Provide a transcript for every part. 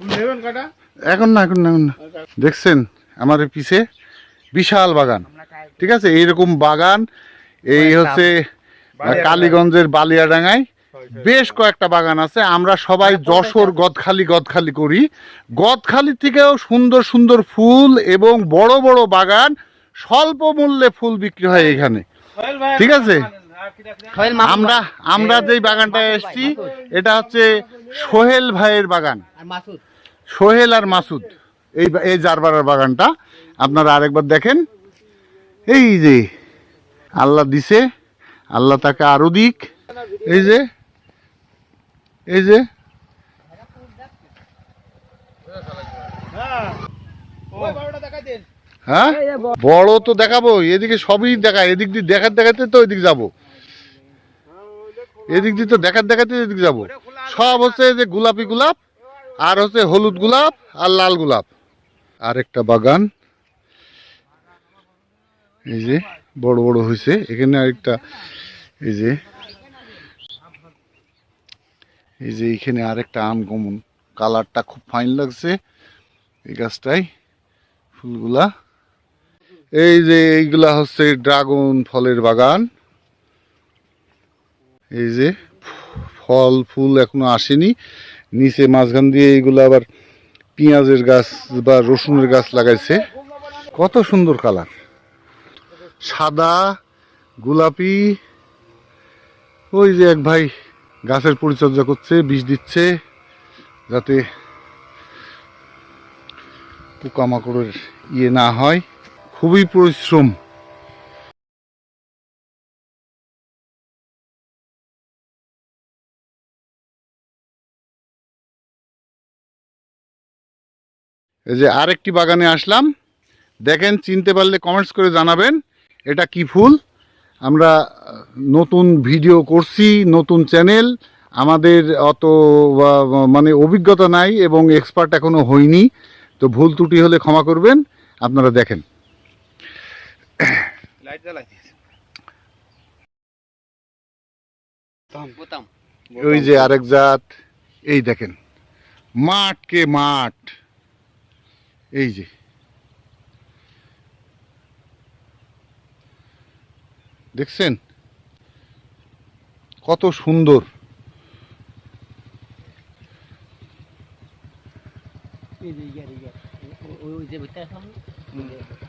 নেবেন কাটা? এখন না এখন না এখন না। দেখছেন আমার পিছে বিশাল বাগান। ঠিক আছে? এইরকম বাগান এই হচ্ছে কালীগঞ্জের বালিয়াডাঙ্গায়। বেশ কয়েকটা বাগান আছে। আমরা সবাই যশোর গদখালি গদখালি করি। গদখালি থেকেও সুন্দর সুন্দর ফুল এবং বড় বড় বাগান স্বল্প মূল্যে ফুল বিক্রি হয় এখানে। ঠিক আছে? আমরা আমরা যেই বাগানটায় এসেছি এটা হচ্ছে সোহেল ভাইয়ের বাগান। সোহেল আর মাসুদ। এই এই জারবারার বাগানটা। আপনারা আরেকবার দেখেন। এই যে, আল্লাহ দিছে, আল্লাহ তাকে আরও দিক। এই যে এই যে। হ্যাঁ? বড় তো দেখাবো, এদিকে সবই দেখা এদিক দিয়ে দেখার দেখাতে তো ওইদিক যাব। এদিক দিয়ে তো দেখাতে দেখাতে এদিক যাব। সব হচ্ছে যে গোলাপি গোলাপ। আর হচ্ছে হলুদ গোলাপ আর লাল গোলাপ। আর একটা বাগান। এই যে, বড় বড় হয়েছে এখানে আরেকটা, এই যে এই যে এখানে আরেকটা আম কমন। কালারটা খুব ফাইন লাগছে এই গাছটাই ফুলগুলা। এই যে এইগুলা হচ্ছে ড্রাগন ফলের বাগান। এই যে ফল, ফুল এখনও আসেনি। নিচে মাঝখান দিয়ে এইগুলো আবার পেঁয়াজের গাছ বা রসুনের গাছ লাগাইছে। কত সুন্দর কালার। সাদা, গোলাপি। ওই যে এক ভাই গাছের পরিচর্যা করছে, বিষ দিচ্ছে, যাতে পোকামাকড়ের ইয়ে না হয়। খুবই পরিশ্রম। এই যে আরেকটি বাগানে আসলাম। দেখেন চিনতে পারলে কমেন্টস করে জানাবেন এটা কি ফুল? আমরা নতুন ভিডিও করছি নতুন চ্যানেল আমাদের অত মানে অভিজ্ঞতা নাই এবং এক্সপার্ট এখনও হইনি তো ভুল ত্রুটি হলে ক্ষমা করবেন আপনারা দেখেন। ওই যে আরেক জাত এই দেখেন। মাঠকে মাঠ। এই যে। দেখছেন? কত সুন্দর?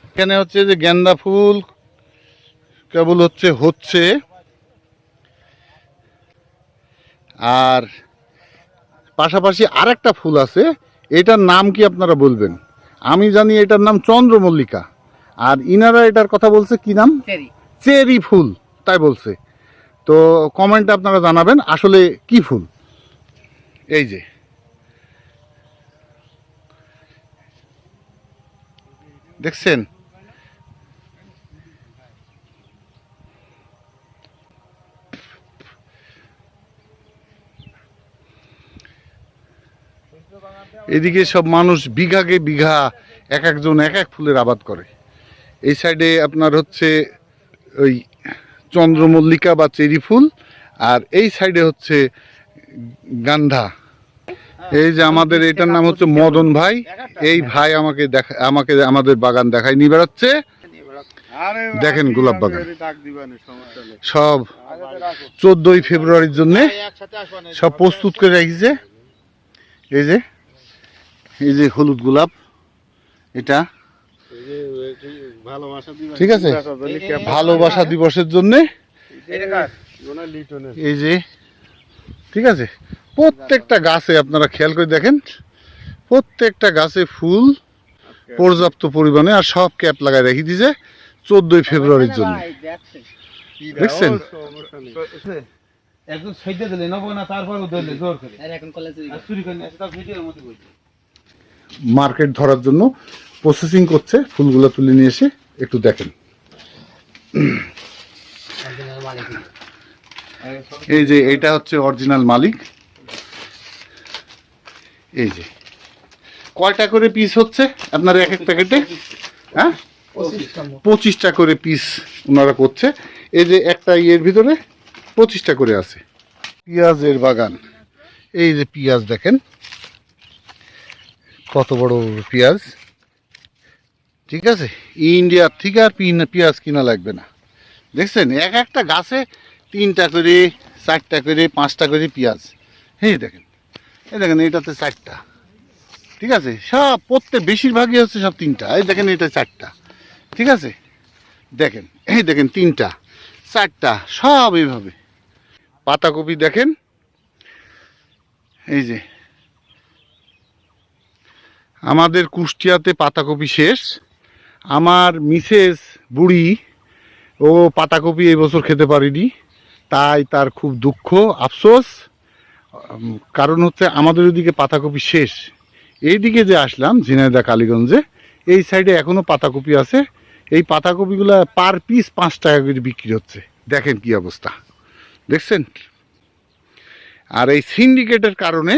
এখানে হচ্ছে যে গেন্দা ফুল কেবল হচ্ছে হচ্ছে। আর পাশাপাশি আরেকটা ফুল আছে এটার নাম কি আপনারা বলবেন? আমি জানি এটার নাম চন্দ্রমল্লিকা। আর ইনারা এটার কথা বলছে কি নাম? চেরি। ফুল তাই বলছে। তো কমেন্টে আপনারা জানাবেন আসলে কি ফুল? এই যে। দেখছেন? এদিকে সব মানুষ বিঘাকে বিঘা এক একজন এক এক ফুলের আবাদ করে। এই সাইডে আপনার হচ্ছে ওই চন্দ্রমল্লিকা বা চেরি ফুল আর এই সাইডে হচ্ছে গান্ধা। এই যে আমাদের এটার নাম হচ্ছে মদন ভাই। এই ভাই আমাকে দেখা আমাকে আমাদের বাগান দেখায় নিয়ে বেড়াচ্ছে। দেখেন গোলাপ বাগান। সব চোদ্দই ফেব্রুয়ারির জন্য সব প্রস্তুত করে রেখেছে। এই যে এই যে হলুদ গোলাপ এটা। ঠিক আছে? ভালোবাসা দিবসের জন্য এই যে ঠিক আছে? প্রত্যেকটা গাছে আপনারা খেয়াল করে দেখেন প্রত্যেকটা গাছে ফুল পর্যাপ্ত পরিমাণে আর সব ক্যাপ লাগায় রেখে দিয়েছে চোদ্দই ফেব্রুয়ারির জন্য। দেখছেন। একজন সইতে দিলে নেব না তারপর দিলে জোর করে। আর এখন কলেজ চুরি করে নিয়ে তার ভিডিওর মধ্যে বলছে মার্কেট ধরার জন্য প্রসেসিং করছে ফুলগুলো তুলে নিয়ে এসে একটু দেখেন। এই যে এটা হচ্ছে অরিজিনাল মালিক। এই যে। কয়টা করে পিস হচ্ছে? আপনার এক এক প্যাকেটে? হ্যাঁ? পঁচিশটা। করে পিস ওনারা করছে। এই যে একটা ইয়ের ভিতরে পঁচিশটা করে আছে। পেঁয়াজের বাগান। এই যে পেঁয়াজ দেখেন, কত বড় পেঁয়াজ। ঠিক আছে? ইন্ডিয়ার থেকে আর পেঁয়াজ কিনা লাগবে না। দেখছেন? এক একটা গাছে তিনটা করে, চারটা করে, পাঁচটা করে পেঁয়াজ। হ্যাঁ দেখেন, এই দেখেন, এটাতে চারটা। ঠিক আছে? সব প্রত্যেক, বেশিরভাগই হচ্ছে সব তিনটা। এই দেখেন, এটা চারটা। ঠিক আছে? দেখেন, এই দেখেন, তিনটা, চারটা, সব এইভাবে। পাতাকপি দেখেন? এই যে। আমাদের কুষ্টিয়াতে পাতাকপি শেষ। আমার মিসেস বুড়ি, ও পাতাকপি এই বছর খেতে পারিনি। তাই তার খুব দুঃখ, আফসোস। কারণ হচ্ছে আমাদের ওইদিকে পাতাকপি শেষ। এইদিকে যে আসলাম ঝিনাইদা কালীগঞ্জে, এই সাইডে এখনও পাতাকপি আছে। এই পাতাকপিগুলো পার পিস পাঁচ টাকা করে বিক্রি হচ্ছে। দেখেন কি অবস্থা। দেখছেন? আর এই সিন্ডিকেটের কারণে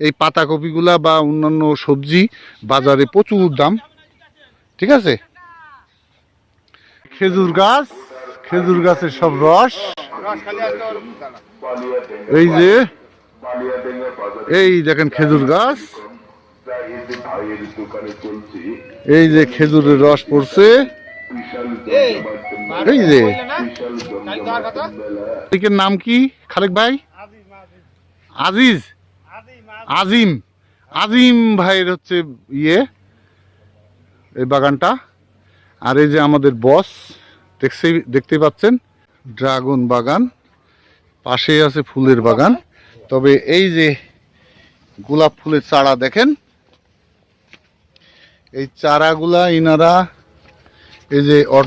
এই পাতাকপিগুলা বা অন্যান্য সবজি বাজারে প্রচুর দাম। ঠিক আছে? খেজুর গাছ, খেজুর গাছের সব রস। এই যে, এই দেখেন খেজুর গাছ। এই যে খেজুরের রস পড়ছে। এই যে। নাম কি? খালেক ভাই? আজিজ। আজিম। আজিম ভাইয়ের হচ্ছে ইয়ে এই বাগানটা। আর এই যে আমাদের বস দেখছে দেখতে পাচ্ছেন? ড্রাগন বাগান। পাশে আছে ফুলের বাগান। তবে এই যে গোলাপ ফুলের চারা দেখেন? এই চারাগুলা ইনারা এই যে অটো